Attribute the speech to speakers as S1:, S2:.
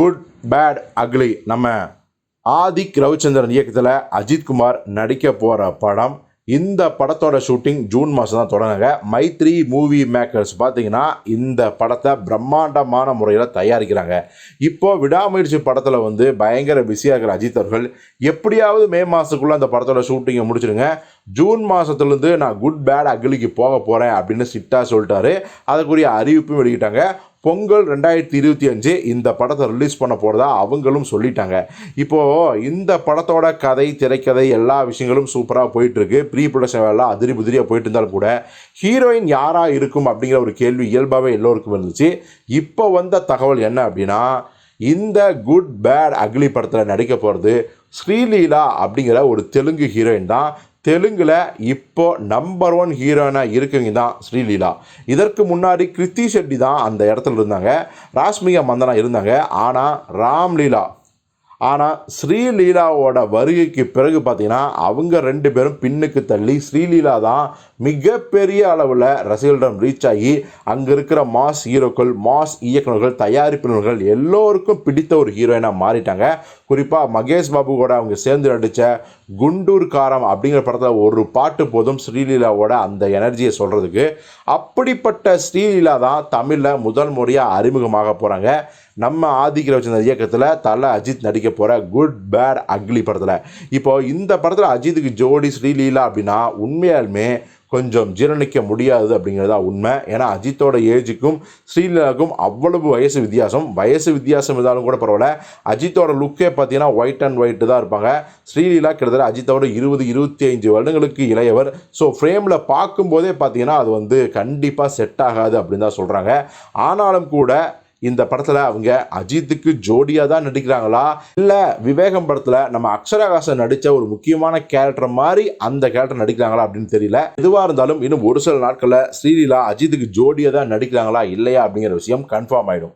S1: Good bad ugly நம்ம ஆதிக் ரவிச்சந்திரன் இயக்கத்தில் அஜித்குமார் நடிக்க போகிற படம் இந்த படத்தோட ஷூட்டிங் ஜூன் மாதம் தான் தொடங்குங்க. மைத்ரி மூவி மேக்கர்ஸ் பார்த்தீங்கன்னா இந்த படத்தை பிரம்மாண்டமான முறையில் தயாரிக்கிறாங்க. இப்போது விடாமுயற்சி படத்தில் வந்து பயங்கர பிஸியாக இருக்கிற அஜித் அவர்கள் எப்படியாவது மே மாதத்துக்குள்ளே அந்த படத்தோட ஷூட்டிங்கை முடிச்சிடுங்க ஜூன் மாதத்துலேருந்து நான் குட் பேட் அக்லிக்கு போக போகிறேன் அப்படின்னு சிட்டா சொல்லிட்டாரு. அதுக்குரிய அறிவிப்பும் வெளியிட்டாங்க. பொங்கல் ரெண்டாயிரத்தி இருபத்தி அஞ்சு இந்த படத்தை ரிலீஸ் பண்ண போகிறதா அவங்களும் சொல்லிட்டாங்க. இப்போது இந்த படத்தோட கதை திரைக்கதை எல்லா விஷயங்களும் சூப்பராக போயிட்டுருக்கு. ப்ரீ ப்ரொடக்ஷன் வேலை அதிரி புதிரியாக போயிட்டு இருந்தாலும் கூட ஹீரோயின் யாராக இருக்கும் அப்படிங்கிற ஒரு கேள்வி இயல்பாகவே எல்லோருக்கும் இருந்துச்சு. இப்போ வந்த தகவல் என்ன அப்படின்னா இந்த குட் பேட் அக்லி படத்தில் நடிக்க போகிறது ஸ்ரீலீலா அப்படிங்கிற ஒரு தெலுங்கு ஹீரோயின் தான். தெலுங்கில் இப்போ நம்பர் ஒன் ஹீரோயினாக இருக்கவங்க தான் ஸ்ரீலீலா. இதற்கு முன்னாடி கிருத்தி ஷெட்டி தான் அந்த இடத்துல இருந்தாங்க. ராஷ்மிகா மந்தனா இருந்தாங்க. ஆனால் ராம்லீலா ஆனால் ஸ்ரீலீலாவோட வருகைக்கு பிறகு பார்த்தீங்கன்னா அவங்க ரெண்டு பேரும் பின்னுக்கு தள்ளி ஸ்ரீலீலா தான் மிகப்பெரிய அளவில் ரசிகர்களிடம் ரீச் ஆகி அங்கே இருக்கிற மாஸ் ஹீரோக்கள் மாஸ் இயக்குநர்கள் தயாரிப்பினர்கள் எல்லோருக்கும் பிடித்த ஒரு ஹீரோயினாக மாறிட்டாங்க. குறிப்பாக மகேஷ் பாபு கூட அவங்க சேர்ந்து நடித்த குண்டூர் காரம் அப்படிங்கிற படத்தில் ஒரு பாட்டு போதும் ஸ்ரீலீலாவோட அந்த எனர்ஜியை சொல்கிறதுக்கு அப்படிப்பட்ட ஸ்ரீலீலா தான் தமிழில் முதல் முறையாக அறிமுகமாக போகிறாங்க நம்ம ஆதிக்கில் வச்சிருந்த இயக்கத்தில் தலை அஜித் நடிக்க போகிற குட் பேட் அக்லி படத்தில். இப்போ இந்த படத்தில் அஜித்துக்கு ஜோடி ஸ்ரீலீலா அப்படின்னா உண்மையாலுமே கொஞ்சம் ஜீரணிக்க முடியாது அப்படிங்கிறதா உண்மை. ஏன்னா அஜித்தோட ஏஜுக்கும் ஸ்ரீலீலாவுக்கும் அவ்வளவு வயசு வித்தியாசம். வயசு வித்தியாசம் இருந்தாலும் கூட பரவாயில்ல. அஜித்தோட லுக்கே பார்த்தீங்கன்னா ஒயிட் அண்ட் ஒயிட்டு தான் இருப்பாங்க. ஸ்ரீலீலா கிட்டத்தட்ட அஜித்தோட இருபது இருபத்தி ஐந்து வருடங்களுக்கு இளையவர். ஸோ ஃப்ரேமில் பார்க்கும்போதே பார்த்தீங்கன்னா அது வந்து கண்டிப்பாக செட் ஆகாது அப்படின்னு தான் சொல்கிறாங்க ஆனாலும் கூட இந்த படத்தில் அவங்க அஜித்துக்கு ஜோடியாக தான் நடிக்கிறாங்களா? இல்லை விவேகம் படத்தில் நம்ம அக்ஷராகாசன் நடித்த ஒரு முக்கியமான கேரக்டர் மாதிரி அந்த கேரக்டர் நடிக்கிறாங்களா அப்படின்னு தெரியல. எதுவாக இருந்தாலும் இன்னும் ஒரு சில நாட்களில் ஸ்ரீலீலா அஜித்துக்கு ஜோடியாக தான் நடிக்கிறாங்களா இல்லையா அப்படிங்கிற விஷயம் கன்ஃபார்ம் ஆகிடும்